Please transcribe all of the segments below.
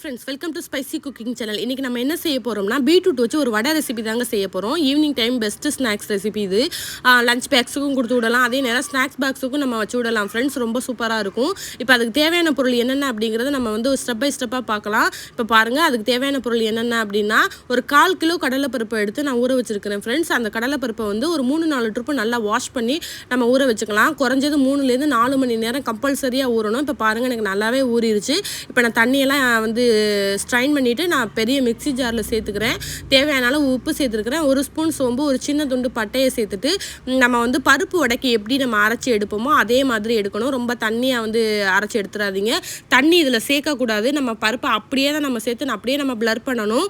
Friends welcome to spicy cooking channel இன்றைக்கி நம்ம என்ன செய்ய போகிறோம்னா பீட்ரூட் வச்சு ஒரு வடை ரெசிபி தாங்க செய்ய போகிறோம் evening time best snacks recipe இது. லஞ்ச் பேக்ஸுக்கும் கொடுத்து விடலாம். அதே நேரம் ஸ்நாக்ஸ் பாக்ஸுக்கும் நம்ம வச்சு விடலாம். ஃப்ரெண்ட்ஸ் ரொம்ப சூப்பராக இருக்கும். இப்போ அதுக்கு தேவையான பொருள் என்னென்ன அப்படிங்கிறத நம்ம வந்து ஸ்டெப் பை ஸ்டெப்பாக பார்க்கலாம். இப்போ பாருங்கள் அதுக்கு தேவையான பொருள் என்னென்ன அப்படின்னா ஒரு கால் கிலோ கடலைப்பருப்பை எடுத்து நான் ஊற வச்சுருக்கிறேன் ஃப்ரெண்ட்ஸ் அந்த கடலைப்பருப்பை வந்து ஒரு மூணு நாலு ட்ரிப்பு நல்லா வாஷ் பண்ணி நம்ம ஊற வச்சுக்கலாம். குறைஞ்சது மூணுலேருந்து நாலு மணி நேரம் கம்பல்சரியாக ஊறணும். இப்போ பாருங்கள் எனக்கு நல்லாவே ஊறிடுச்சு இப்போ நான் தண்ணியெல்லாம் வந்து ஸ்ட்ரைன் பண்ணிவிட்டு நான் பெரிய மிக்ஸி ஜாரில் சேர்த்துக்கிறேன். தேவையான அளவு உப்பு சேர்த்துருக்குறேன். ஒரு ஸ்பூன் சோம்பு ஒரு சின்ன துண்டு பட்டையை சேர்த்துட்டு நம்ம வந்து பருப்பு உடைக்கி எப்படி நம்ம அரைச்சி எடுப்போமோ அதே மாதிரி எடுக்கணும். ரொம்ப தண்ணியாக வந்து அரைச்சி எடுத்துடாதீங்க தண்ணி இதில் சேர்க்கக்கூடாது. நம்ம பருப்பை அப்படியே தான் நம்ம சேர்த்து அப்படியே நம்ம ப்ளர் பண்ணணும்.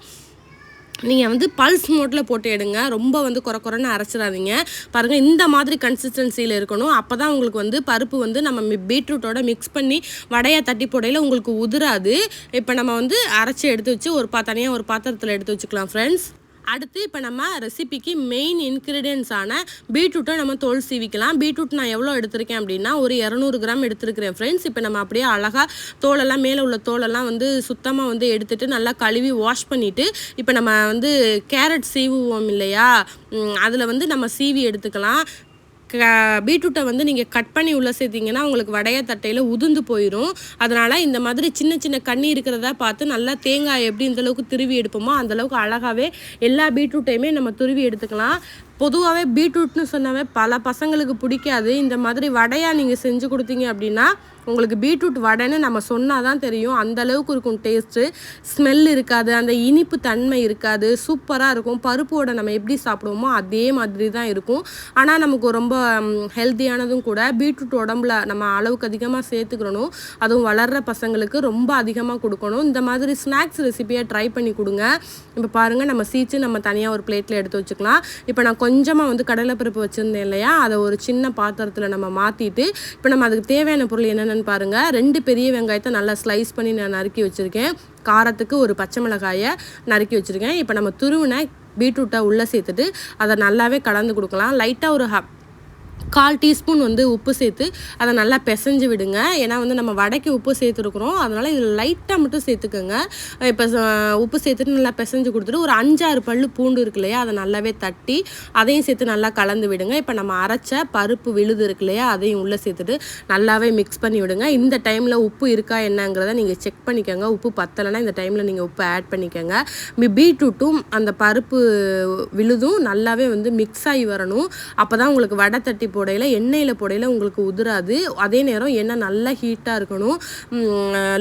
நீங்கள் வந்து பல்ஸ் மோட்டில் போட்டு எடுங்க. ரொம்ப வந்து குறை குறைன்னு அரைச்சிடாதீங்க. பாருங்கள் இந்த மாதிரி கன்சிஸ்டன்சியில் இருக்கணும். அப்போ தான் உங்களுக்கு வந்து பருப்பு வந்து நம்ம பீட்ரூட்டோட மிக்ஸ் பண்ணி வடையை தட்டி போடையில் உங்களுக்கு உதிராது. இப்போ நம்ம வந்து அரைச்சி எடுத்து வச்சு ஒரு பா தனியாக ஒரு பாத்திரத்தில் எடுத்து வச்சுக்கலாம் ஃப்ரெண்ட்ஸ் அடுத்து இப்போ நம்ம ரெசிபிக்கு மெயின் இன்க்ரீடியன்ஸான பீட்ரூட்டை நம்ம தோல் சீவிக்கலாம். பீட்ரூட் நான் எவ்வளோ எடுத்திருக்கேன் அப்படின்னா ஒரு இரநூறு கிராம் எடுத்திருக்கிறேன் ஃப்ரெண்ட்ஸ் இப்போ நம்ம அப்படியே அழகாக தோலெல்லாம் மேலே உள்ள தோலெல்லாம் வந்து சுத்தமாக வந்து எடுத்துட்டு நல்லா கழுவி வாஷ் பண்ணிவிட்டு இப்போ நம்ம வந்து கேரட் சீவுவோம் இல்லையா? அதில் வந்து நம்ம சீவி எடுத்துக்கலாம். க பீட்ரூட்டை வந்து நீங்கள் கட் பண்ணி உள்ளே சேர்த்தீங்கன்னா உங்களுக்கு வடைய தட்டையில் உதிர்ந்து போயிடும் அதனால் இந்த மாதிரி சின்ன சின்ன கண்ணி இருக்கிறதா பார்த்து நல்லா தேங்காய் எப்படி இந்த அளவுக்கு துருவி எடுப்போமோ அந்தளவுக்கு அழகாகவே எல்லா பீட்ரூட்டையுமே நம்ம துருவி எடுத்துக்கலாம். பொதுவாகவே பீட்ரூட்னு சொன்னாவே பல பசங்களுக்கு பிடிக்காது. இந்த மாதிரி வடையாக நீங்கள் செஞ்சு கொடுத்தீங்க அப்படின்னா உங்களுக்கு பீட்ரூட் வடைன்னு நம்ம சொன்னால் தான் தெரியும் அந்தளவுக்கு இருக்கும் டேஸ்ட்டு ஸ்மெல் இருக்காது அந்த இனிப்பு தன்மை இருக்காது சூப்பராக இருக்கும். பருப்பு வடை நம்ம எப்படி சாப்பிடுவோமோ அதே மாதிரி தான் இருக்கும். ஆனால் நமக்கு ரொம்ப ஹெல்த்தியானதும் கூட பீட்ரூட் உடம்புல நம்ம அளவுக்கு அதிகமாக சேர்த்துக்கிறணும். அதுவும் வளர்கிற பசங்களுக்கு ரொம்ப அதிகமாக கொடுக்கணும். இந்த மாதிரி ஸ்நாக்ஸ் ரெசிபியாக ட்ரை பண்ணி கொடுங்க. இப்போ பாருங்கள் நம்ம சீச்சு நம்ம தனியாக ஒரு பிளேட்டில் எடுத்து வச்சுக்கலாம். இப்போ நான் கொஞ்சமாக வந்து கடலைப்பருப்பு வச்சுருந்தேன் இல்லையா? அதை ஒரு சின்ன பாத்திரத்தில் நம்ம மாற்றிட்டு இப்போ நம்ம அதுக்கு தேவையான பொருள் என்னென்னு பாருங்கள் ரெண்டு பெரிய வெங்காயத்தை நல்லா ஸ்லைஸ் பண்ணி நான் நறுக்கி வச்சுருக்கேன். காரத்துக்கு ஒரு பச்சை மிளகாயை நறுக்கி வச்சுருக்கேன். இப்போ நம்ம துருவின பீட்ரூட்டை உள்ளே சேர்த்துட்டு அதை நல்லாவே கலந்து கொடுக்கலாம். லைட்டாக ஒரு ஹ கால் டீஸ்பூன் வந்து உப்பு சேர்த்து அதை நல்லா பிசைஞ்சு விடுங்க. ஏன்னா வந்து நம்ம வடைக்கு உப்பு சேர்த்துருக்குறோம். அதனால் இதில் லைட்டாக மட்டும் சேர்த்துக்கோங்க. இப்போ ச- உப்பு சேர்த்துட்டு நல்லா பிசைஞ்சு கொடுத்துட்டு ஒரு அஞ்சாறு பல்லு பூண்டு இருக்கு இல்லையா அதை நல்லாவே தட்டி அதையும் சேர்த்து நல்லா கலந்து விடுங்க. இப்போ நம்ம அரைச்ச பருப்பு விழுது இருக்கு இல்லையா அதையும் உள்ளே சேர்த்துட்டு நல்லாவே மிக்ஸ் பண்ணி விடுங்க. இந்த டைமில் உப்பு இருக்கா என்னங்கிறத நீங்கள் செக் பண்ணிக்கோங்க. உப்பு பத்தலைன்னா இந்த டைமில் நீங்கள் உப்பு ஆட் பண்ணிக்கோங்க. பீட்ரூட்டும் அந்த பருப்பு விழுதும் நல்லாவே வந்து மிக்ஸ் ஆகி வரணும். அப்போ தான் உங்களுக்கு வடை தட்டி போடையில் எண்ணெயில் போடையில் உங்களுக்கு உதிராது. அதே நேரம் எண்ணெய் நல்லா ஹீட்டாக இருக்கணும்.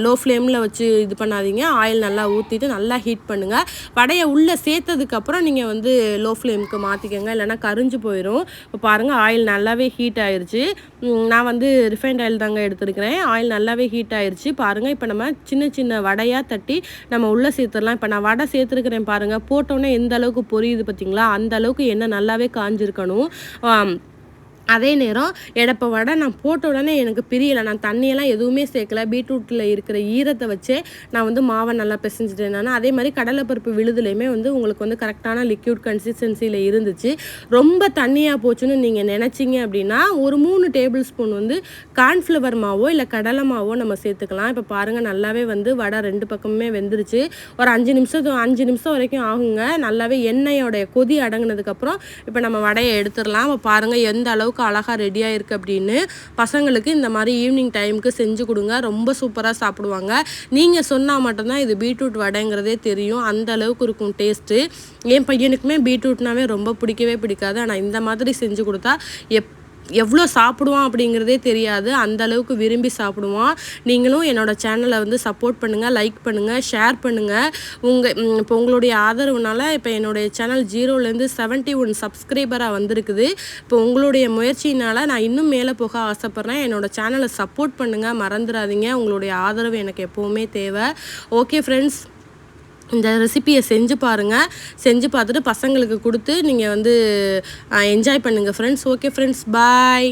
லோ ஃப்ளேமில் வச்சு இது பண்ணாதீங்க. ஆயில் நல்லா ஊற்றிட்டு நல்லா ஹீட் பண்ணுங்கள் வடையை உள்ளே சேர்த்ததுக்கப்புறம் நீங்கள் வந்து லோ ஃப்ளேமுக்கு மாற்றிக்கோங்க இல்லைன்னா கரிஞ்சு போயிடும் இப்போ பாருங்கள் ஆயில் நல்லாவே ஹீட் ஆயிடுச்சு நான் வந்து ரிஃபைண்ட் ஆயில் தாங்க எடுத்துருக்கிறேன். ஆயில் நல்லாவே ஹீட் ஆயிடுச்சு பாருங்கள் இப்போ நம்ம சின்ன சின்ன வடையாக தட்டி நம்ம உள்ளே சேர்த்துடலாம். இப்போ நான் வடை சேர்த்துருக்கிறேன் பாருங்கள் போட்டோன்னே எந்த அளவுக்கு பொரியுது பார்த்தீங்களா அந்த அளவுக்கு எண்ணெய் நல்லாவே காஞ்சிருக்கணும். அதே நேரம் எடப்ப வடை நான் போட்ட உடனே எனக்கு பிரியலை. நான் தண்ணியெல்லாம் எதுவுமே சேர்க்கல. பீட்ரூட்டில் இருக்கிற ஈரத்தை வச்சே நான் வந்து மாவை நல்லா பிசைஞ்சிட்டேன் நான். அதே மாதிரி கடலைப்பருப்பு விழுதுலையுமே வந்து உங்களுக்கு வந்து கரெக்டான லிக்யூட் கன்சிஸ்டன்சியில் இருந்துச்சு. ரொம்ப தண்ணியாக போச்சுன்னு நீங்கள் நினச்சிங்க அப்படின்னா ஒரு மூணு டேபிள் ஸ்பூன் வந்து கார்ன்ஃப்ளவர் மாவோ இல்லை கடலை மாவோ நம்ம சேர்த்துக்கலாம். இப்போ பாருங்கள் நல்லாவே வந்து வடை ரெண்டு பக்கமுமே வெந்துருச்சு. ஒரு அஞ்சு நிமிஷம் அஞ்சு நிமிஷம் வரைக்கும் ஆகுங்க. நல்லாவே எண்ணெயோடைய கொதி அடங்கினதுக்கப்புறம் இப்போ நம்ம வடையை எடுத்துடலாம். பாருங்கள் எந்த அளவுக்கு அழகாக ரெடியாக இருக்குது அப்படின்னு பசங்களுக்கு இந்த மாதிரி ஈவினிங் டைமுக்கு செஞ்சு கொடுங்க. ரொம்ப சூப்பராக சாப்பிடுவாங்க. நீங்கள் சொன்னால் மட்டும்தான் இது பீட்ரூட் வடைங்கிறதே தெரியும். அந்த அளவுக்கு இருக்கும் டேஸ்ட்டு என் பையனுக்குமே பீட்ரூட்னாவே ரொம்ப பிடிக்கவே பிடிக்காது. ஆனால் இந்த மாதிரி செஞ்சு கொடுத்தா எப் எவ்வளோ சாப்பிடுவான் அப்படிங்கிறதே தெரியாது. அந்த அளவுக்கு விரும்பி சாப்பிடுவான். நீங்களும் என்னோட சேனலை வந்து சப்போர்ட் பண்ணுங்கள் லைக் பண்ணுங்கள் ஷேர் பண்ணுங்கள் உங்கள் இப்போ உங்களுடைய ஆதரவுனால இப்போ என்னுடைய சேனல் ஜீரோலேருந்து செவன்ட்டி ஒன் சப்ஸ்கிரைபராக வந்திருக்குது. இப்போ உங்களுடைய முயற்சியினால் நான் இன்னும் மேலே போக ஆசைப்பட்றேன். என்னோட சேனலை சப்போர்ட் பண்ணுங்கள் மறந்துடாதீங்க. உங்களுடைய ஆதரவு எனக்கு எப்போவுமே தேவை. ஓகே ஃப்ரெண்ட்ஸ் இந்த ரெசிபியை செஞ்சு பாருங்கள் செஞ்சு பார்த்துட்டு பசங்களுக்கு கொடுத்து நீங்கள் வந்து என்ஜாய் பண்ணுங்கள் ஃப்ரெண்ட்ஸ் ஓகே ஃப்ரெண்ட்ஸ் பாய்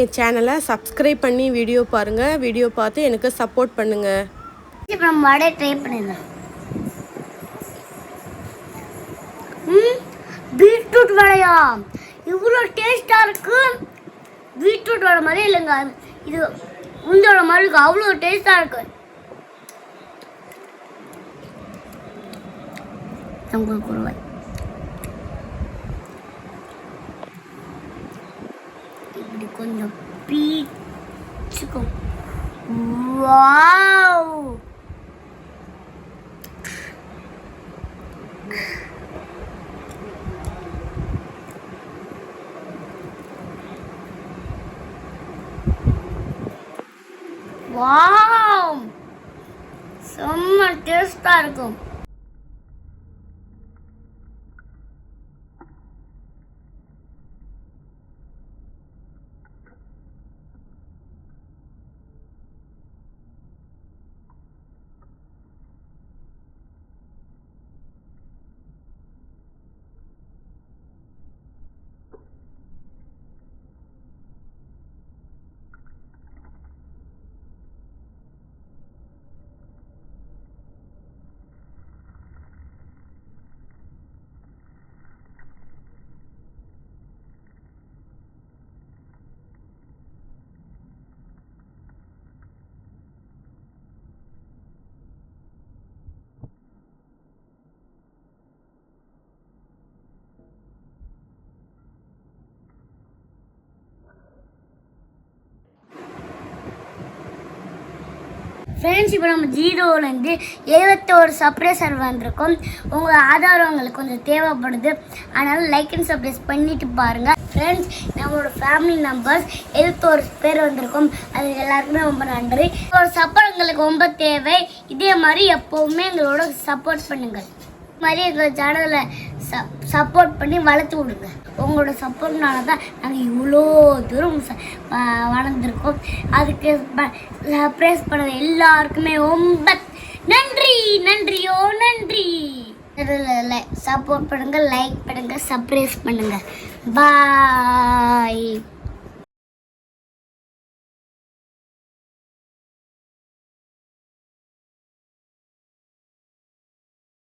என் சேனலை சப்ஸ்கிரைப் பண்ணி வீடியோ பாருங்கள் வீடியோ பார்த்து எனக்கு சப்போர்ட் பண்ணுங்கள் அப்புறம் நம்ம வடை ட்ரை பண்ணிடலாம். ம் பீட்ரூட் வடையா? இவ்வளோ டேஸ்டாக இருக்குது பீட்ரூட் வடை மாதிரி இல்லைங்க. இது உந்தோட மாதிரி இருக்குது அவ்வளோ டேஸ்டாக இருக்குது உங்களுக்கு ஒரு இப்படி கொஞ்சம் பீச்சுக்கும் வாவ் வாவ் செம்ம டேஸ்டா இருக்கும் ஃப்ரெண்ட்ஸ் இப்போ நம்ம ஜீரோலேருந்து எழுபத்தோரு சப்ரேசர் வந்திருக்கோம். உங்கள் ஆதாரம் உங்களுக்கு கொஞ்சம் தேவைப்படுது. அதனால் லைக் அண்ட் சப்ரைஸ் பண்ணிட்டு பாருங்கள் ஃப்ரெண்ட்ஸ் நம்மளோட ஃபேமிலி நம்பர்ஸ் எழுபத்தோரு பேர் வந்திருக்கோம். அது எல்லாருக்குமே ரொம்ப நன்றி. ஒரு சப்போர்ட் எங்களுக்கு ரொம்ப தேவை. இதே மாதிரி எப்போவுமே எங்களோட சப்போர்ட் பண்ணுங்கள். இது மாதிரி எங்கள் சேனலில் சப்போர்ட் பண்ணி வளர்த்து விடுங்க உங்களோட சப்போர்ட்னால தான் நாங்கள் இவ்வளோ தூரம் ச- வளர்ந்துருக்கோம். அதுக்கு சர்ப்ரைஸ் பண்ண எல்லாருக்குமே ரொம்ப நன்றி நன்றியோ நன்றி. சப்போர்ட் பண்ணுங்க லைக் பண்ணுங்க சர்ப்ரைஸ் பண்ணுங்க. பாய்